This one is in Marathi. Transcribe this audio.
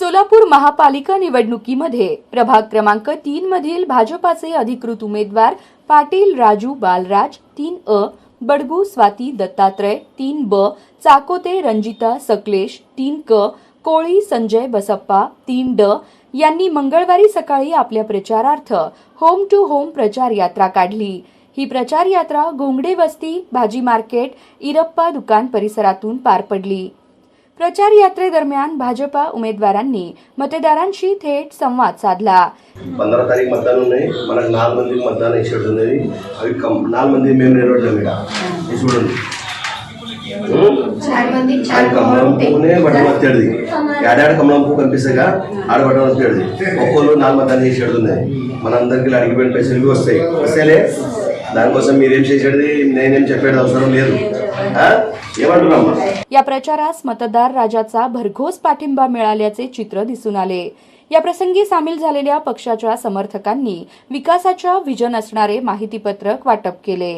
सोलापूर महापालिका निवडणुकीमध्ये प्रभाग क्रमांक तीन मधील भाजपाचे अधिकृत उमेदवार पाटील राजू बालराज तीन अ बडगू स्वाती दत्तात्रय तीन ब चाकोते रंजिता सकलेश तीन क कोळी संजय बसप्पा तीन ड यांनी मंगळवारी सकाळी आपल्या प्रचारार्थ होम टू होम प्रचार यात्रा काढली. ही प्रचार यात्रा घोंगडे वस्ती भाजी मार्केट इरप्पा दुकान परिसरातून पार पडली. प्रचार यात्रेदरम्यान भाजपा उमेदवारांनी मतदारांशी थेट संवाद साधला పంద్రహ తారీఖు మధ్యాహ్నం ఉన్నాయి మనకు నాలుగు మందికి మధ్యాహ్నం ఇచ్చేది ఉన్నది అవి కం- నాలుగు మంది మేము నిలబడ్డాం ఇక్కడ ఇది చూడండి ఉం? चार मंदी అది चार కమలం పువ్వునే బట్టలు వచ్చేది ఏడాది కమలం పువ్వు కనిపిస్తాగా ఆడ బట్టలు వచ్చేది ఒక్కోళ్ళు నాలుగు మధ్యాహ్నం చేసేది ఉన్నాయి మనందరికి ఇలా అడిగిపోయిన పైసలు ఇవి వస్తాయి వస్తేలే దానికోసం మీరేం చేసేది నేనేం చెప్పేది అవసరం లేదు ఆ? ఏమంటున్నామ్మా या प्रचारास मतदार राजाचा भरघोस पाठिंबा मिळाल्याचे चित्र दिसून आले या प्रसंगी सामील झालेल्या पक्षाच्या समर्थकांनी विकासाच्या विजन असणारे माहितीपत्रक वाटप केले